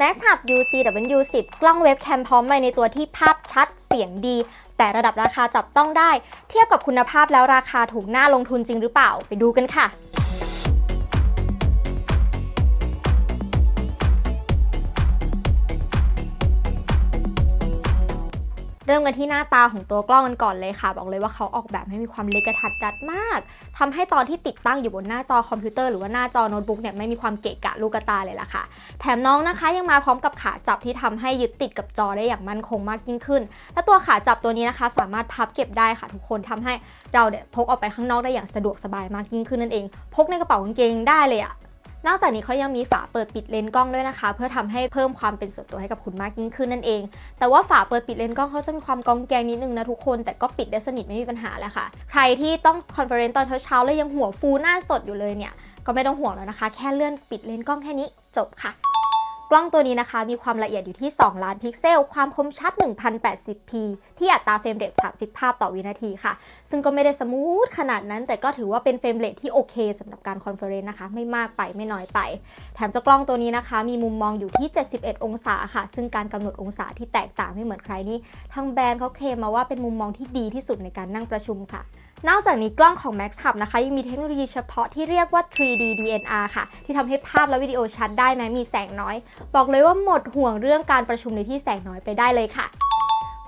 n a s Hub UCW10 กล้องเว็บแคมพร้อมไมค์ในตัวที่ภาพชัดเสียงดี แต่ระดับราคาจับต้องได้ เทียบกับคุณภาพแล้วราคาถูกน่าลงทุนจริงหรือเปล่า ไปดูกันค่ะ เริ่มกันที่หน้าตาของตัวกล้องกันก่อนเลยค่ะ บอกเลยว่าเขาออกแบบให้มีความเล็กกระทัดรัดมากทำให้ตอนที่ติดตั้งอยู่บนหน้าจอคอมพิวเตอร์หรือว่าหน้าจอโน้ตบุ๊กเนี่ยไม่มีความเกะกะลูกตาเลยล่ะค่ะ แถมน้องนะคะยังมาพร้อมกับขาจับที่ทำให้ยึดติดกับจอได้อย่างมั่นคงมากยิ่งขึ้น และตัวขาจับตัวนี้นะคะ สามารถพับเก็บได้ค่ะทุกคนทำให้เราเนี่ยพกออกไปข้างนอกได้อย่างสะดวกสบายมากยิ่งขึ้นนั่นเอง พกในกระเป๋ากางเกงได้เลยอะ นอกจากนี้เขายังมีฝาเปิดปิดเลนส์กล้องด้วยนะคะ เพื่อทำให้เพิ่มความเป็นส่วนตัวให้กับคุณมากยิ่งขึ้นนั่นเอง แต่ว่าฝาเปิดปิดเลนส์กล้องเขาจะมีความกองแกงนิดนึงนะทุกคน แต่ก็ปิดได้สนิทไม่มีปัญหาแล้วค่ะ ใครที่ต้องคอนเฟอเรนซ์ตอนเช้าๆแล้วยังหัวฟูหน้าสดอยู่เลยเนี่ยก็ไม่ต้องห่วงแล้วนะคะ แค่เลื่อนปิดเลนส์กล้องแค่นี้จบค่ะ กล้องตัวนี้นะคะ มีความละเอียดอยู่ที่ 2 ล้านพิกเซล ความคมชัด 1080p ที่อัตราเฟรมเรท30 ภาพต่อวินาทีค่ะ ซึ่งก็ไม่ได้สมูทขนาดนั้น แต่ก็ถือว่าเป็นเฟรมเรทที่โอเคสำหรับการคอนเฟอเรนซ์นะคะ ไม่มากไปไม่น้อยไป แถมเจ้ากล้องตัวนี้นะคะ มีมุมมองอยู่ที่ 71 องศาค่ะ ซึ่งการกำหนดองศาที่แตกต่างไม่เหมือนใครนี่ทางแบรนด์เขาเคลมมาว่าเป็นมุมมองที่ดีที่สุดในการนั่งประชุมค่ะ นอกจากนี้กล้องของ Max Hub นะคะ ยังมีเทคโนโลยีเฉพาะที่เรียกว่า 3D DNR ค่ะ ที่ทำให้ภาพและวิดีโอชัดได้แม้มีแสงน้อย บอกเลยว่าหมดห่วงเรื่องการประชุมในที่แสงน้อยไปได้เลยค่ะ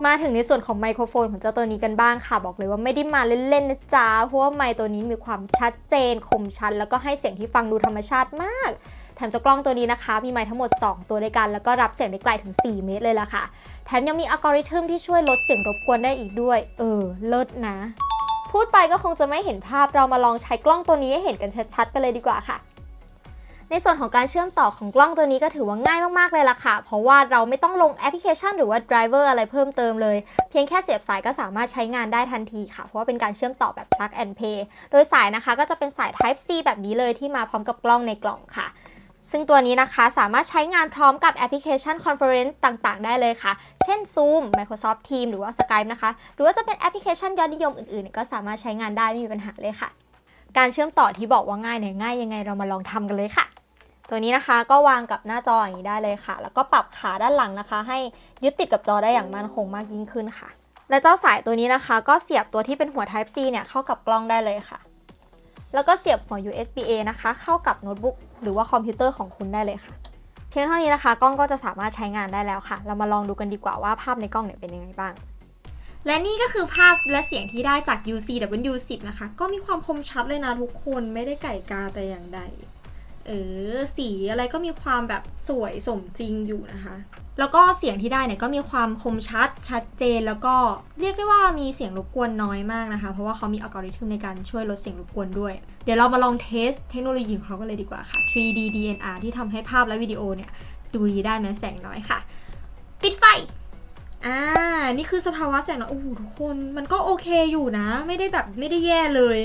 มาถึงในส่วนของไมโครโฟนของเจ้าตัวนี้กันบ้างค่ะ บอกเลยว่าไม่ได้มาเล่นๆนะจ๊ะเพราะว่าไมค์ตัวนี้มีความชัดเจน คมชัดแล้วก็ให้เสียงที่ฟังดูธรรมชาติมาก แถมเจ้ากล้องตัวนี้นะคะ มีไมค์ทั้งหมด 2 ตัวด้วยกัน แล้วก็รับเสียงได้ไกลถึง 4 เมตรเลยล่ะค่ะ แถมยังมีอัลกอริทึมที่ช่วยลดเสียงรบกวนได้อีกด้วย เออ เลิศนะ พูดไปก็คงจะไม่เห็นภาพเรามาลองใช้กล้องตัวนี้ให้เห็นกันชัดๆกันเลยดีกว่าค่ะ ในส่วนของการเชื่อมต่อของกล้องตัวนี้ก็ถือว่าง่ายมากๆเลยล่ะค่ะ เพราะว่าเราไม่ต้องลงแอปพลิเคชันหรือว่า driver อะไรเพิ่มเติมเลย เพียงแค่เสียบสายก็สามารถใช้งานได้ทันทีค่ะ เพราะว่าเป็นการเชื่อมต่อแบบ plug and play โดยสายนะคะก็จะเป็นสาย Type C แบบนี้เลยที่มาพร้อมกับกล้องในกล่องค่ะ ซึ่งตัวนี้นะคะสามารถใช้งานพร้อมกับแอปพลิเคชัน Conference ต่างๆ ได้เลยค่ะ เช่น Zoom Microsoft Teams หรือว่า Skype นะคะ หรือว่าจะเป็นแอปพลิเคชันยอดนิยมอื่นๆ ก็สามารถใช้งานได้ไม่มีปัญหาเลยค่ะ การเชื่อมต่อที่บอกว่าง่ายเนี่ยง่ายยังไงเรามาลองทำกันเลยค่ะ ตัวนี้นะคะก็วางกับหน้าจออย่างนี้ได้เลยค่ะ แล้วก็ปรับขาด้านหลังนะคะ ให้ยึดติดกับจอได้อย่างมั่นคงมากยิ่งขึ้นค่ะ และเจ้าสายตัวนี้นะคะ ก็เสียบตัวที่เป็นหัว Type C เนี่ยเข้ากับกล้องได้เลยค่ะ แล้วก็เสียบหัว USB A นะคะ เข้ากับโน้ตบุ๊กหรือว่าคอมพิวเตอร์ของคุณได้เลยค่ะ เพียงเท่านี้นะคะ กล้องก็จะสามารถใช้งานได้แล้วค่ะ เรามาลองดูกันดีกว่าว่าภาพในกล้องเนี่ยเป็นยังไงบ้าง และนี่ก็คือภาพและเสียงที่ได้จาก UCW10 นะคะ ก็มีความคมชัดเลยนะทุกคนไม่ได้ไก่กาแต่อย่างใด เออสีอะไรก็มีความแบบสวยสมจริงอยู่นะคะ แล้วก็เสียงที่ได้เนี่ยก็มีความคมชัดชัดเจน แล้วก็เรียกได้ว่ามีเสียงรบกวนน้อยมากนะคะ เพราะว่าเขามีอัลกอริทึมในการช่วยลดเสียงรบกวนด้วย เดี๋ยวเรามาลองเทสเทคโนโลยีของเขากันเลยดีกว่าค่ะ 3D DNR ที่ทำให้ภาพและวิดีโอเนี่ยดูดีได้แม้แสงน้อยค่ะ ปิดไฟอ่า นี่คือสภาวะแสงน้อยโอ้โหทุกคนมันก็โอเคอยู่นะ ไม่ได้แบบไม่ได้แย่เลย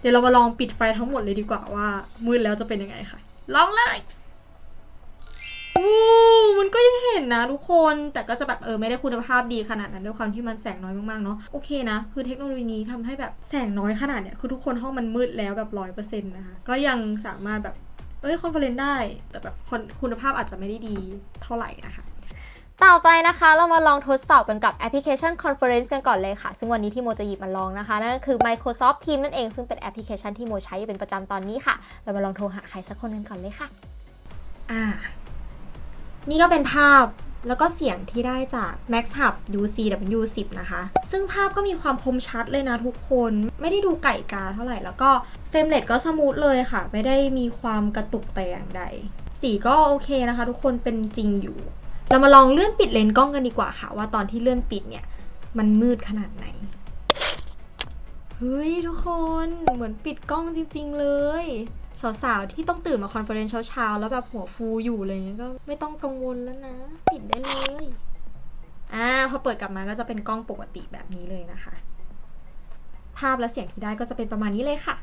เดี๋ยวเรามาลองปิดไฟทั้งหมดเลยดีกว่าว่ามืดแล้วจะเป็นยังไงค่ะ ลองเลย ก็ยังเห็นนะทุกคน แต่ก็จะแบบเออไม่ได้คุณภาพดีขนาดนั้นด้วยความที่มันแสงน้อยมากๆเนาะโอเคนะ คือเทคโนโลยีนี้ทำให้แบบแสงน้อยขนาดเนี้ยคือทุกคนห้องมันมืดแล้วแบบร้อยเปอร์เซ็นต์นะคะก็ยังสามารถแบบเอ้ยคอนเฟอเรนซ์ได้ แต่แบบคุณภาพอาจจะไม่ได้ดีเท่าไหร่นะคะต่อไปนะคะเรามาลองทดสอบกันกับแอปพลิเคชัน Conference กันก่อนเลยค่ะ ซึ่งวันนี้ที่โมจะหยิบมาลองนะคะ นั่นก็คือ Microsoft Teams นั่นเอง ซึ่งเป็นแอปพลิเคชันที่โมใช้เป็นประจำตอนนี้ค่ะ เรามาลองโทรหาใครสักคนกันก่อนเลยค่ะ อ่า นี่ก็เป็นภาพแล้วก็เสียงที่ได้จาก Max Hub UCW10 นะคะ ซึ่งภาพก็มีความคมชัดเลยนะทุกคน ไม่ได้ดูไก่กาเท่าไหร่ แล้วก็เฟรมเรทก็สมูทเลยค่ะ ไม่ได้มีความกระตุกแต่อย่างใด สีก็โอเคนะคะ ทุกคนเป็นจริงอยู่ เรามาลองเลื่อนปิดเลนส์กล้องกันดีกว่าค่ะ ว่าตอนที่เลื่อนปิดเนี่ย มันมืดขนาดไหน เฮ้ยทุกคนเหมือนปิดกล้องจริง ๆ เลยสาวๆที่ต้องตื่นมาคอนเฟอเรนซ์เช้าๆ แล้วแบบหัวฟูอยู่อะไรเงี้ยก็ไม่ต้องกังวลแล้วนะ ปิดได้เลยอ่าพอเปิดกลับมาก็จะเป็นกล้องปกติแบบนี้เลยนะคะ ภาพและเสียงที่ได้ก็จะเป็นประมาณนี้เลยค่ะ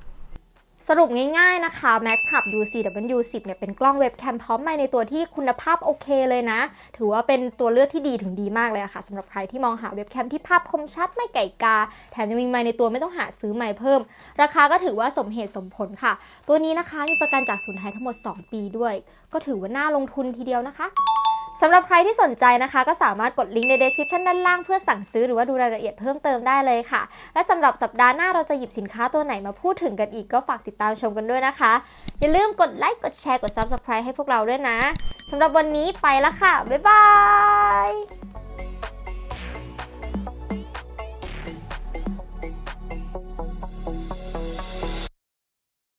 สรุปง่ายๆนะคะ Max Hub UCW10 เนี่ยเป็นกล้องเว็บแคมพร้อมไมในตัวที่คุณภาพโอเคเลยนะ ถือว่าเป็นตัวเลือกที่ดีถึงดีมากเลยะค่ะสำหรับใครที่มองหาเว็บแคมที่ภาพคมชัดไม่ไก่กา แถมยังมีไมในตัวไม่ต้องหาซื้อไมค์เพิ่ม ราคาก็ถือว่าสมเหตุสมผลค่ะ ตัวนี้นะคะมีประกันจากศูนย์ไทยทั้งหมด 2 ปีด้วย ก็ถือว่าน่าลงทุนทีเดียวนะคะ สำหรับใครที่สนใจนะคะ ก็สามารถกดลิงก์ใน description ด้านล่างเพื่อสั่งซื้อหรือว่าดูรายละเอียดเพิ่มเติมได้เลยค่ะ และสำหรับสัปดาห์หน้าเราจะหยิบสินค้าตัวไหนมาพูดถึงกันอีกก็ฝากติดตามชมกันด้วยนะคะ อย่าลืมกดไลค์กดแชร์กด subscribe ให้พวกเราด้วยนะสำหรับวันนี้ไปละค่ะบ๊ายบาย